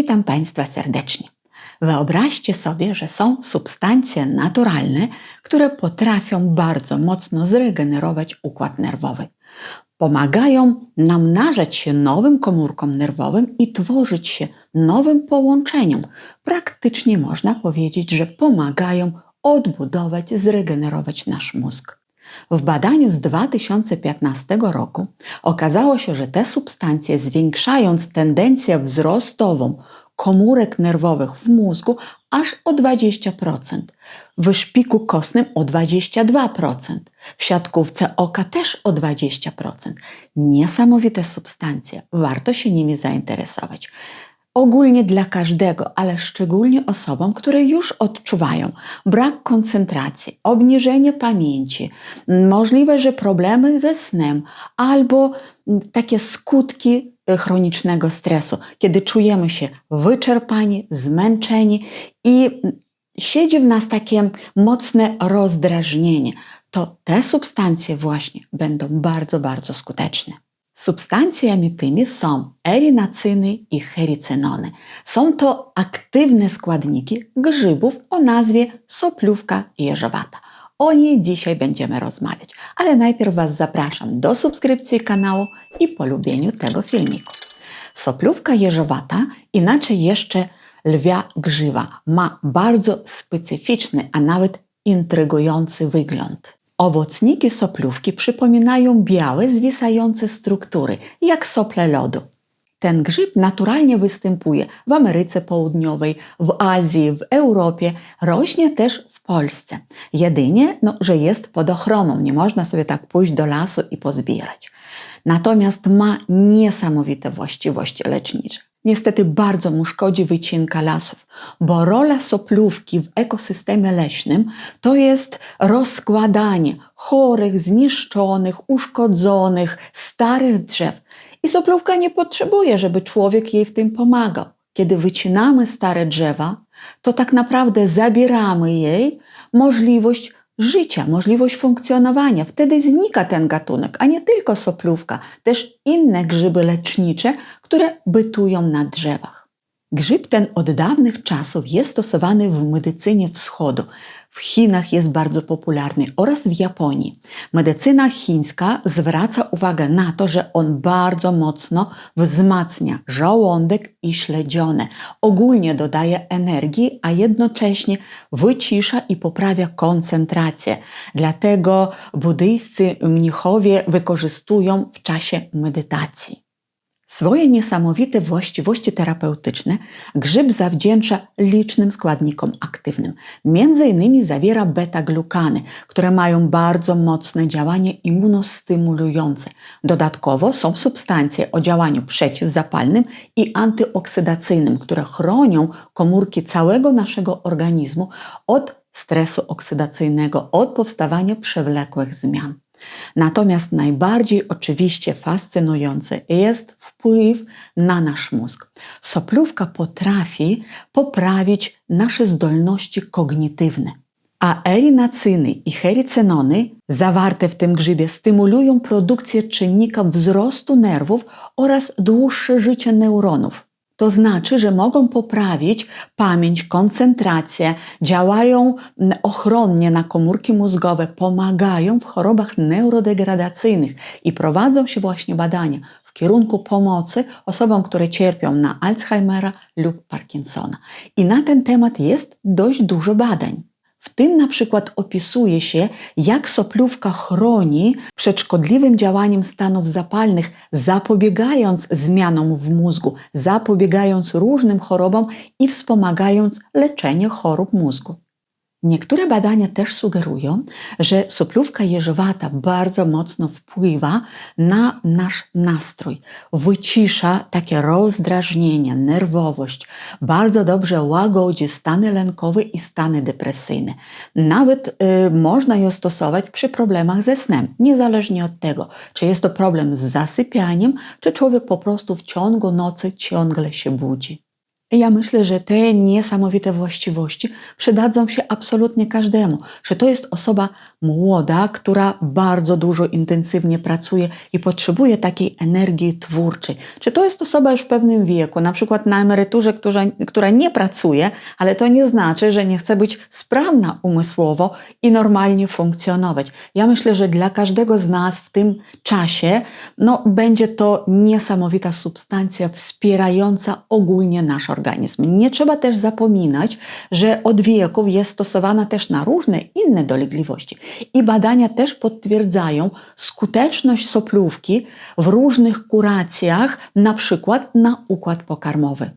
Witam Państwa serdecznie. Wyobraźcie sobie, że są substancje naturalne, które potrafią bardzo mocno zregenerować układ nerwowy. Pomagają namnażać się nowym komórkom nerwowym i tworzyć się nowym połączeniom. Praktycznie można powiedzieć, że pomagają odbudować, zregenerować nasz mózg. W badaniu z 2015 roku okazało się, że te substancje, zwiększając tendencję wzrostową komórek nerwowych w mózgu aż o 20%, w szpiku kostnym o 22%, w siatkówce oka też o 20%. Niesamowite substancje, warto się nimi zainteresować. Ogólnie dla każdego, ale szczególnie osobom, które już odczuwają brak koncentracji, obniżenie pamięci, możliwe, że problemy ze snem albo takie skutki chronicznego stresu, kiedy czujemy się wyczerpani, zmęczeni i siedzi w nas takie mocne rozdrażnienie, to te substancje właśnie będą bardzo, bardzo skuteczne. Substancjami tymi są erinacyny i hericenony. Są to aktywne składniki grzybów o nazwie soplówka jeżowata. O niej dzisiaj będziemy rozmawiać, ale najpierw Was zapraszam do subskrypcji kanału i polubieniu tego filmiku. Soplówka jeżowata, inaczej jeszcze lwia grzywa, ma bardzo specyficzny, a nawet intrygujący wygląd. Owocniki soplówki przypominają białe, zwisające struktury, jak sople lodu. Ten grzyb naturalnie występuje w Ameryce Południowej, w Azji, w Europie, rośnie też w Polsce. Jedynie, no, że jest pod ochroną, nie można sobie tak pójść do lasu i pozbierać. Natomiast ma niesamowite właściwości lecznicze. Niestety bardzo mu szkodzi wycinka lasów, bo rola soplówki w ekosystemie leśnym to jest rozkładanie chorych, zniszczonych, uszkodzonych, starych drzew. I soplówka nie potrzebuje, żeby człowiek jej w tym pomagał. Kiedy wycinamy stare drzewa, to tak naprawdę zabieramy jej możliwość życia, możliwość funkcjonowania. Wtedy znika ten gatunek, a nie tylko soplówka, też inne grzyby lecznicze, które bytują na drzewach. Grzyb ten od dawnych czasów jest stosowany w medycynie wschodu. W Chinach jest bardzo popularny oraz w Japonii. Medycyna chińska zwraca uwagę na to, że on bardzo mocno wzmacnia żołądek i śledzione. Ogólnie dodaje energii, a jednocześnie wycisza i poprawia koncentrację. Dlatego buddyjscy mnichowie wykorzystują w czasie medytacji. Swoje niesamowite właściwości terapeutyczne grzyb zawdzięcza licznym składnikom aktywnym. Między innymi zawiera beta-glukany, które mają bardzo mocne działanie immunostymulujące. Dodatkowo są substancje o działaniu przeciwzapalnym i antyoksydacyjnym, które chronią komórki całego naszego organizmu od stresu oksydacyjnego, od powstawania przewlekłych zmian. Natomiast najbardziej oczywiście fascynujący jest wpływ na nasz mózg. Soplówka potrafi poprawić nasze zdolności kognitywne. A erinacyny i hericenony zawarte w tym grzybie stymulują produkcję czynnika wzrostu nerwów oraz dłuższe życie neuronów. To znaczy, że mogą poprawić pamięć, koncentrację, działają ochronnie na komórki mózgowe, pomagają w chorobach neurodegradacyjnych i prowadzą się właśnie badania w kierunku pomocy osobom, które cierpią na Alzheimera lub Parkinsona. I na ten temat jest dość dużo badań. W tym na przykład opisuje się, jak soplówka chroni przed szkodliwym działaniem stanów zapalnych, zapobiegając zmianom w mózgu, zapobiegając różnym chorobom i wspomagając leczenie chorób mózgu. Niektóre badania też sugerują, że soplówka jeżowata bardzo mocno wpływa na nasz nastrój, wycisza takie rozdrażnienia, nerwowość, bardzo dobrze łagodzi stany lękowe i stany depresyjne. Nawet y, można ją stosować przy problemach ze snem, niezależnie od tego, czy jest to problem z zasypianiem, czy człowiek po prostu w ciągu nocy ciągle się budzi. Ja myślę, że te niesamowite właściwości przydadzą się absolutnie każdemu, że to jest osoba młoda, która bardzo dużo intensywnie pracuje i potrzebuje takiej energii twórczej. Czy to jest osoba już w pewnym wieku, na przykład na emeryturze, która, która nie pracuje, ale to nie znaczy, że nie chce być sprawna umysłowo i normalnie funkcjonować. Ja myślę, że dla każdego z nas w tym czasie no, będzie to niesamowita substancja wspierająca ogólnie nasz organizm. Nie trzeba też zapominać, że od wieków jest stosowana też na różne inne dolegliwości. I badania też potwierdzają skuteczność soplówki w różnych kuracjach, na przykład na układ pokarmowy.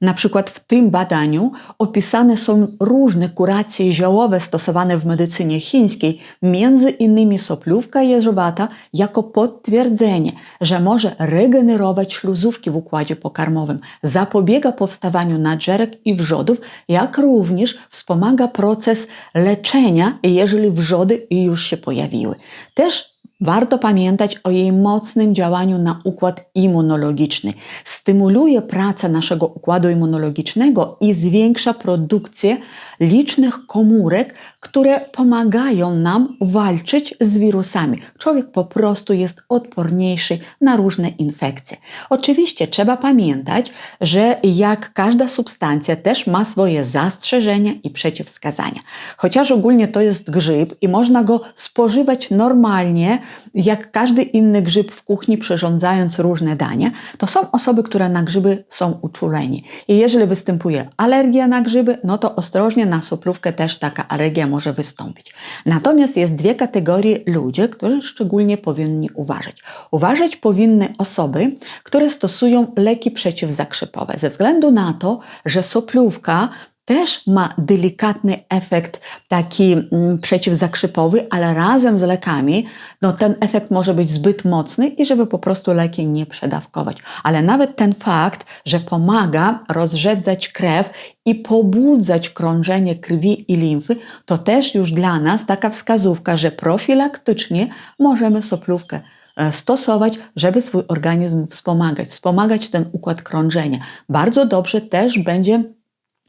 Na przykład w tym badaniu opisane są różne kuracje ziołowe stosowane w medycynie chińskiej, między innymi soplówka jeżowata, jako potwierdzenie, że może regenerować śluzówki w układzie pokarmowym, zapobiega powstawaniu nadżerek i wrzodów, jak również wspomaga proces leczenia, jeżeli wrzody już się pojawiły. Też Warto pamiętać o jej mocnym działaniu na układ immunologiczny. Stymuluje pracę naszego układu immunologicznego i zwiększa produkcję licznych komórek, które pomagają nam walczyć z wirusami. Człowiek po prostu jest odporniejszy na różne infekcje. Oczywiście trzeba pamiętać, że jak każda substancja też ma swoje zastrzeżenia i przeciwwskazania. Chociaż ogólnie to jest grzyb i można go spożywać normalnie, jak każdy inny grzyb w kuchni, przyrządzając różne dania, to są osoby, które na grzyby są uczuleni. I jeżeli występuje alergia na grzyby, no to ostrożnie na soplówkę też taka alergia może wystąpić. Natomiast jest dwie kategorie ludzi, którzy szczególnie powinni uważać. Uważać powinny osoby, które stosują leki przeciwzakrzypowe, ze względu na to, że soplówka też ma delikatny efekt taki mm, przeciwzakrzypowy, ale razem z lekami no, ten efekt może być zbyt mocny i żeby po prostu leki nie przedawkować. Ale nawet ten fakt, że pomaga rozrzedzać krew i pobudzać krążenie krwi i limfy, to też już dla nas taka wskazówka, że profilaktycznie możemy soplówkę e, stosować, żeby swój organizm wspomagać, wspomagać ten układ krążenia. Bardzo dobrze też będzie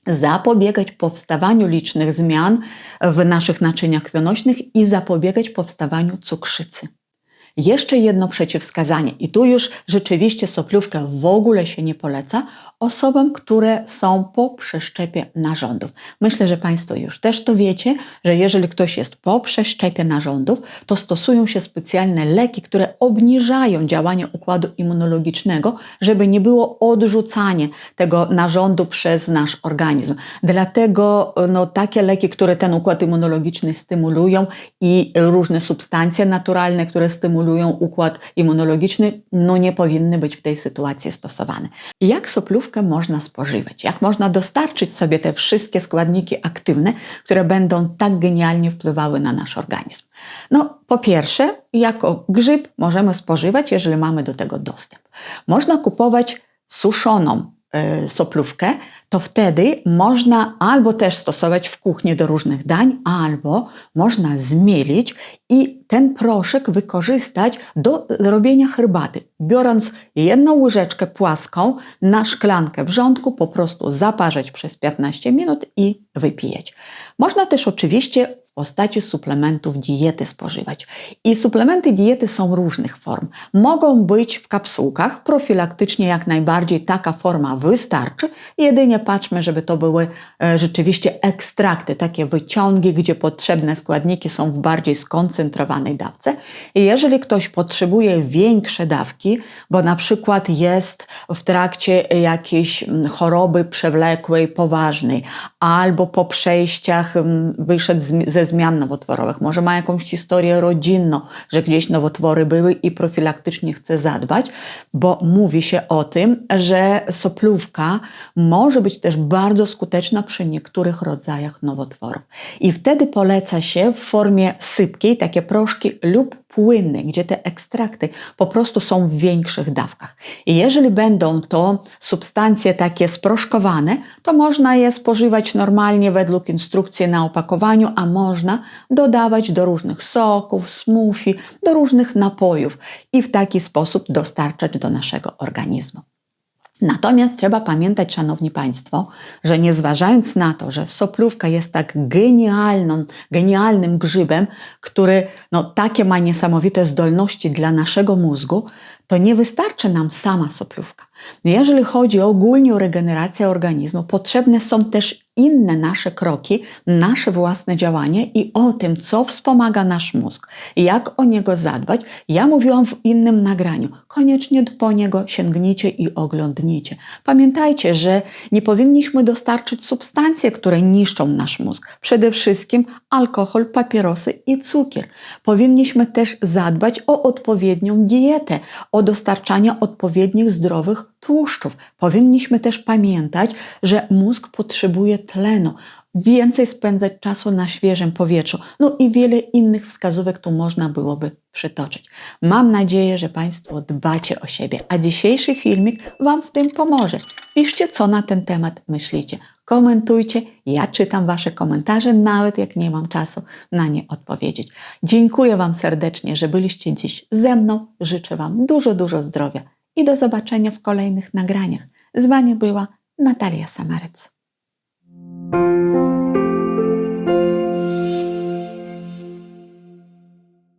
zapobiegać powstawaniu licznych zmian w naszych naczyniach krwionośnych i zapobiegać powstawaniu cukrzycy. Jeszcze jedno przeciwwskazanie, i tu już rzeczywiście soplówkę w ogóle się nie poleca osobom, które są po przeszczepie narządów. Myślę, że Państwo już też to wiecie, że jeżeli ktoś jest po przeszczepie narządów, to stosują się specjalne leki, które obniżają działanie układu immunologicznego, żeby nie było odrzucanie tego narządu przez nasz organizm. Dlatego no, takie leki, które ten układ immunologiczny stymulują i różne substancje naturalne, które stymulują układ immunologiczny, no nie powinny być w tej sytuacji stosowane. Jak soplówka można spożywać, jak można dostarczyć sobie te wszystkie składniki aktywne, które będą tak genialnie wpływały na nasz organizm. No, po pierwsze, jako grzyb możemy spożywać, jeżeli mamy do tego dostęp. Można kupować suszoną E, soplówkę, to wtedy można albo też stosować w kuchni do różnych dań, albo można zmielić i ten proszek wykorzystać do robienia herbaty. Biorąc jedną łyżeczkę płaską na szklankę wrzątku, po prostu zaparzać przez 15 minut i wypijać. Można też oczywiście w postaci suplementów diety spożywać. I suplementy diety są różnych form. Mogą być w kapsułkach, profilaktycznie jak najbardziej taka forma wystarczy. Jedynie patrzmy, żeby to były e, rzeczywiście ekstrakty, takie wyciągi, gdzie potrzebne składniki są w bardziej skoncentrowanej dawce. I jeżeli ktoś potrzebuje większe dawki, bo na przykład jest w trakcie jakiejś choroby przewlekłej, poważnej, albo po przejściach wyszedł ze zmian nowotworowych, może ma jakąś historię rodzinną, że gdzieś nowotwory były i profilaktycznie chce zadbać, bo mówi się o tym, że soplówka może być też bardzo skuteczna przy niektórych rodzajach nowotworów. I wtedy poleca się w formie sypkiej takie proszki lub płyny, gdzie te ekstrakty po prostu są w większych dawkach. I jeżeli będą to substancje takie sproszkowane, to można je spożywać normalnie według instrukcji na opakowaniu, a można dodawać do różnych soków, smoothie, do różnych napojów i w taki sposób dostarczać do naszego organizmu. Natomiast trzeba pamiętać, Szanowni Państwo, że nie zważając na to, że soplówka jest tak genialną, genialnym grzybem, który no, takie ma niesamowite zdolności dla naszego mózgu, to nie wystarczy nam sama soplówka. Jeżeli chodzi ogólnie o regenerację organizmu, potrzebne są też inne nasze kroki, nasze własne działanie i o tym, co wspomaga nasz mózg, jak o niego zadbać. Ja mówiłam w innym nagraniu. Koniecznie po niego sięgnijcie i oglądnijcie. Pamiętajcie, że nie powinniśmy dostarczyć substancji, które niszczą nasz mózg. Przede wszystkim alkohol, papierosy i cukier. Powinniśmy też zadbać o odpowiednią dietę, o dostarczanie odpowiednich zdrowych tłuszczów. Powinniśmy też pamiętać, że mózg potrzebuje tlenu, więcej spędzać czasu na świeżym powietrzu, no i wiele innych wskazówek tu można byłoby przytoczyć. Mam nadzieję, że Państwo dbacie o siebie, a dzisiejszy filmik Wam w tym pomoże. Piszcie, co na ten temat myślicie komentujcie. Ja czytam Wasze komentarze, nawet jak nie mam czasu na nie odpowiedzieć. Dziękuję Wam serdecznie, że byliście dziś ze mną. Życzę Wam dużo, dużo zdrowia i do zobaczenia w kolejnych nagraniach. Z Wami była Natalia Samarec.